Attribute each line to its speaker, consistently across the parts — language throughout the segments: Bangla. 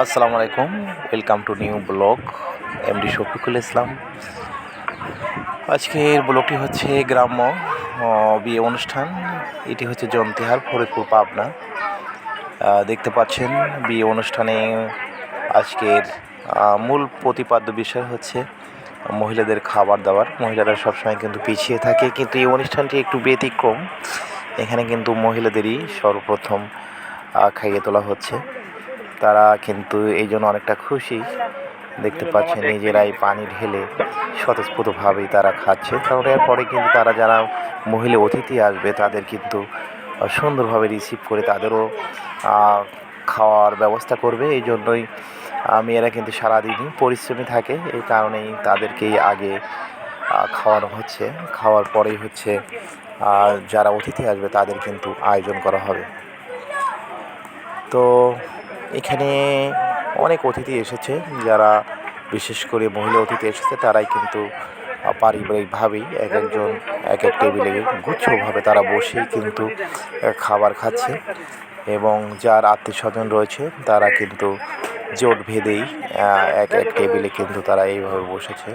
Speaker 1: আসসালামু আলাইকুম welcome to new blog MD Shafiqul Islam. আজকের ব্লগটি হচ্ছে গ্রাম্য বিয়ে অনুষ্ঠান। এটি হচ্ছে জন্তিহার, ফরিদপুর, পাবনা। দেখতে পাচ্ছেন, বিয়ে অনুষ্ঠানে আজকের মূল প্রতিপাদ্য বিষয় হচ্ছে মহিলাদের খাবার দাবার। মহিলারা সবসময় কিন্তু পিছিয়ে থাকে, কিন্তু এই অনুষ্ঠানটি একটু ব্যতিক্রম। এখানে কিন্তু মহিলাদেরই সর্বপ্রথম খাইয়ে তোলা হচ্ছে। তারা কিন্তু এই জন্য অনেকটা খুশি। দেখতে পাচ্ছে নিজেরাই পানি ঢেলে স্বতঃস্ফূর্তভাবেই তারা খাচ্ছে। কারণ এরপরে কিন্তু তারা যারা মহিলা অতিথি আসবে, তাদের কিন্তু সুন্দরভাবে রিসিভ করে তাদেরও খাওয়ার ব্যবস্থা করবে। এই জন্যই মেয়েরা কিন্তু সারাদিনই পরিশ্রমী থাকে। এই কারণেই তাদেরকেই আগে খাওয়ানো হচ্ছে। খাওয়ার পরেই হচ্ছে যারা অতিথি আসবে তাদের কিন্তু আয়োজন করা হবে। তো এখানে অনেক অতিথি এসেছে। যারা বিশেষ করে মহিলা অতিথি এসেছে, তারাই কিন্তু পারিবারিকভাবেই এক একজন, এক এক টেবিলে গুচ্ছভাবে তারা বসেই কিন্তু খাবার খাচ্ছে। এবং যার আত্মীয় স্বজন রয়েছে, তারা কিন্তু জোট ভেদেই এক এক টেবিলে কিন্তু তারা এইভাবে বসেছে।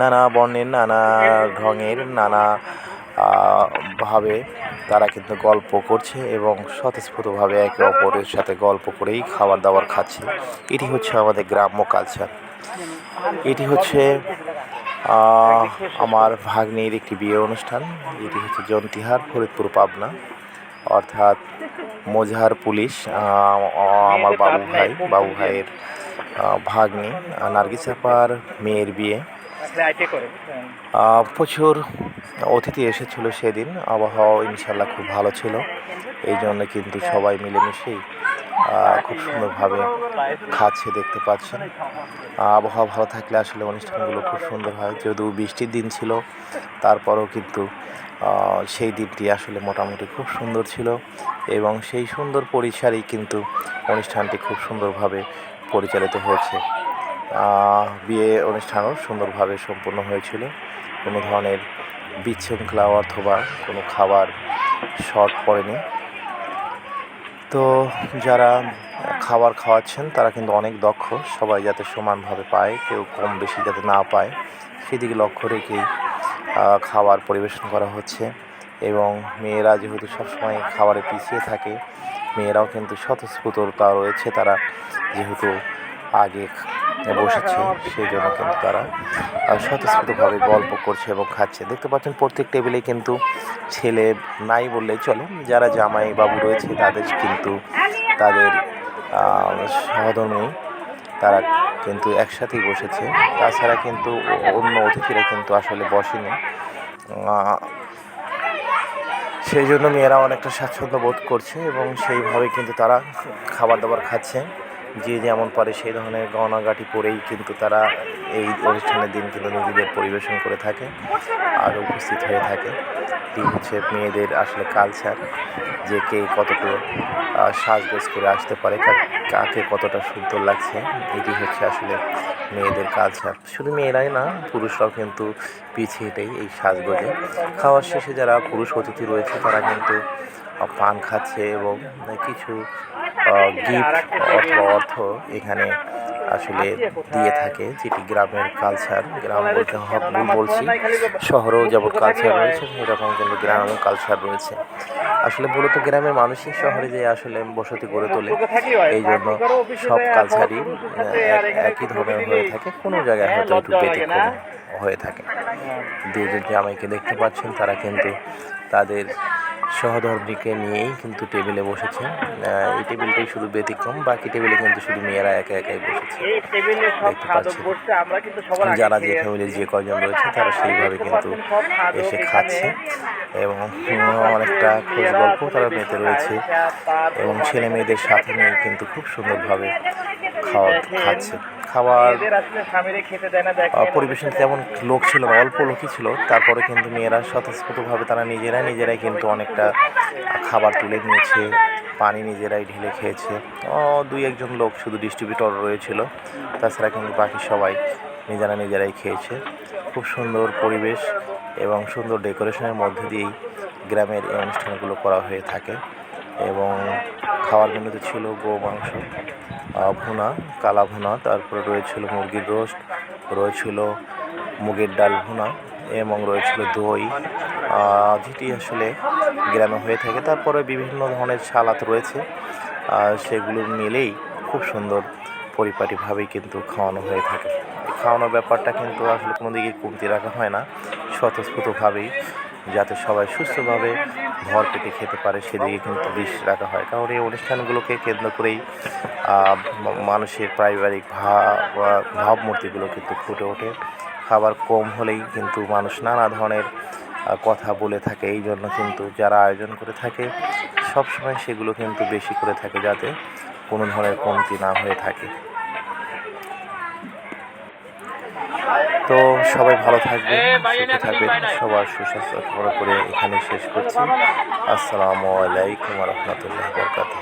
Speaker 1: নানা বর্ণের, নানা ঢঙের, নানা ভাবে তারা কিন্তু গল্প করছে এবং স্বতঃস্ফূর্তভাবে একে অপরের সাথে গল্প করেই খাবার দাবার খাচ্ছে। এটি হচ্ছে আমাদের গ্রাম্য কালচার এটি হচ্ছে আমার ভাগ্নির একটি বিয়ে অনুষ্ঠান। এটি হচ্ছে জন্তিহার, ফরিদপুর, পাবনা। অর্থাৎ মোজাহার পুলিশ আমার বাবু ভাই, বাবু ভাইয়ের ভাগ্নি নার্গিস মেয়ের বিয়ে। প্রচুর অতিথি এসেছিল সেদিন। আবহাওয়া ইনশাল্লাহ খুব ভালো ছিল। এই জন্য কিন্তু সবাই মিলেমিশেই খুব সুন্দরভাবে খাচ্ছে দেখতে পাচ্ছেন। আবহাওয়া ভালো থাকলে আসলে অনুষ্ঠানগুলো খুব সুন্দর হয়। যদিও বৃষ্টির দিন ছিল, তারপরেও কিন্তু সেই দিনটি আসলে মোটামুটি খুব সুন্দর ছিল। এবং সেই সুন্দর পরিসরেই কিন্তু অনুষ্ঠানটি খুব সুন্দরভাবে পরিচালিত হয়েছে। বিয়ে অনুষ্ঠানও সুন্দরভাবে সম্পূর্ণ হয়েছিল। কোনো ধরনের বিশৃঙ্খলা অথবা কোনো খাবার শর্ট পড়েনি। তো যারা খাবার খাওয়াচ্ছেন, তারা কিন্তু অনেক দক্ষ, সবাই যাতে সমানভাবে পায়, কেউ কম বেশি যাতে না পায়। সেদিকে লক্ষ্য রেখেই খাবার পরিবেশন করা হচ্ছে এবং মেয়েরা যেহেতু সবসময় খাবারে পিছিয়ে থাকে, মেয়েরাও কিন্তু স্বতঃস্ফূর্ততা রয়েছে। তারা যেহেতু আগে বসেছে সেই জন্য কিন্তু তারা স্বতঃস্ফূর্তভাবে গল্প করছে এবং খাচ্ছে। দেখতে পাচ্ছেন প্রত্যেক টেবিলে কিন্তু ছেলে নাই বললেই চলে। যারা জামাই বাবু রয়েছে, তাদের কিন্তু তাদের সহধর্মী তারা কিন্তু একসাথেই বসেছে। তাছাড়া কিন্তু অন্য অতিথিরা কিন্তু আসলে বসেনি। সেই জন্য মেয়েরা অনেকটা স্বাচ্ছন্দ্য বোধ করছে এবং সেইভাবে কিন্তু তারা খাবার দাবার খাচ্ছে। যে যেমন পারে সেই ধরনের গহনাগাটি পরেই কিন্তু তারা এই অনুষ্ঠানের দিন কিন্তু নিজেদের পরিবেশন করে থাকে, আর উপস্থিত হয়ে থাকে। এটি হচ্ছে মেয়েদের আসলে কালচার যে কে কতটুকু সাজগোজ করে আসতে পারে কাকে কতটা সুন্দর লাগছে, এটি হচ্ছে আসলে মেয়েদের কালচার শুধু মেয়েরাই না, পুরুষরাও কিন্তু পিছিয়ে পিছিয়েটাই এই সাজগোজে। খাওয়ার শেষে যারা পুরুষ অতিথি রয়েছে, তারা কিন্তু পান খাচ্ছে এবং কিছু গিফট অথবা অর্থ এখানে আসলে দিয়ে থাকে, যেটি গ্রামের কালচার গ্রাম বলতে ভুল বলছি, শহরেও যেমন কালচার রয়েছে সেরকম কিন্তু গ্রামেও কালচার রয়েছে। আসলে মূলত গ্রামের মানুষই শহরে যে আসলে বসতি গড়ে তোলে, এই জন্য সব কালচারই এক- একই ধরনের হয়ে থাকে, কোনো জায়গায় হয়তো একটু ব্যতিক্রম হয়ে থাকে। দুজন জামাইকে দেখতে পাচ্ছেন, তারা কিন্তু তাদের সহধর্মীকে নিয়েই কিন্তু টেবিলে বসেছে। এই টেবিলটাই শুধু ব্যতিক্রম বাকি টেবিলে কিন্তু শুধু মেয়েরা একা একাই বসেছে। দেখতে
Speaker 2: আগে
Speaker 1: যারা যে ফ্যামিলির যে কয়জন রয়েছে তারা সেইভাবে কিন্তু এসে খাচ্ছে। এবং অনেকটা খোঁজ গল্প তারা মেতে রয়েছে। এবং ছেলে মেয়েদের সাথে নিয়ে কিন্তু খুব সুন্দরভাবে খাওয়া খাচ্ছে। খাবার পরিবেশন তেমন লোক ছিল না অল্প লোকই ছিল তারপরে কিন্তু মেয়েরা স্বতঃস্ফূর্তভাবে তারা নিজেরাই নিজেরাই কিন্তু অনেকটা খাবার তুলে নিয়েছে পানি নিজেরাই ঢেলে খেয়েছে। ও দুই একজন লোক শুধু ডিস্ট্রিবিউটর রয়েছিল তাছাড়া কিন্তু বাকি সবাই নিজেরা নিজেরাই খেয়েছে। খুব সুন্দর পরিবেশ এবং সুন্দর ডেকোরেশনের মধ্যে দিয়েই গ্রামের এই অনুষ্ঠানগুলো করা হয়ে থাকে। এবং খাওয়ার মেনুতে ছিল গো মাংস। ভুনা, কালা ভুনা, তারপরে রয়েছিল মুরগির রোস্ট, রয়েছিল মুগের ডাল ভুনা, এবং রয়েছিল দই। যেটি আসলে গ্রামে হয়ে থাকে। তারপরে বিভিন্ন ধরনের সালাদ রয়েছে। সেগুলো মিলেই খুব সুন্দর পরিপাটিভাবেই কিন্তু খাওয়ানো হয়ে থাকে। খাওয়ানোর ব্যাপারটা কিন্তু আসলে কোনো দিকে কমতি রাখা হয় না। স্বতঃস্ফূর্তভাবেই। যাতে সবাই সুস্থভাবে ভর পেটে খেতে পারে, সেদিকে কিন্তু দৃষ্টি রাখা হয়। কারণ এই অনুষ্ঠানগুলোকে কেন্দ্র করেই মানুষের পারিবারিক ভাব ভাবমূর্তিগুলো কিন্তু ফুটে ওঠে। খাবার কম হলেই কিন্তু মানুষ নানা ধরনের কথা বলে থাকে। এই জন্য কিন্তু যারা আয়োজন করে থাকে, সবসময় সেগুলো কিন্তু বেশি করে থাকে যাতে কোনো ধরনের কমতি না হয়ে থাকে। তো সবাই ভালো থাকবে সুখে থাকবেন, সবার সুস্বাস্থ্য কামনা করে এখানে শেষ করছি। আসসালামু আলাইকুম রহমতুল্লাহ বরকাতুহ।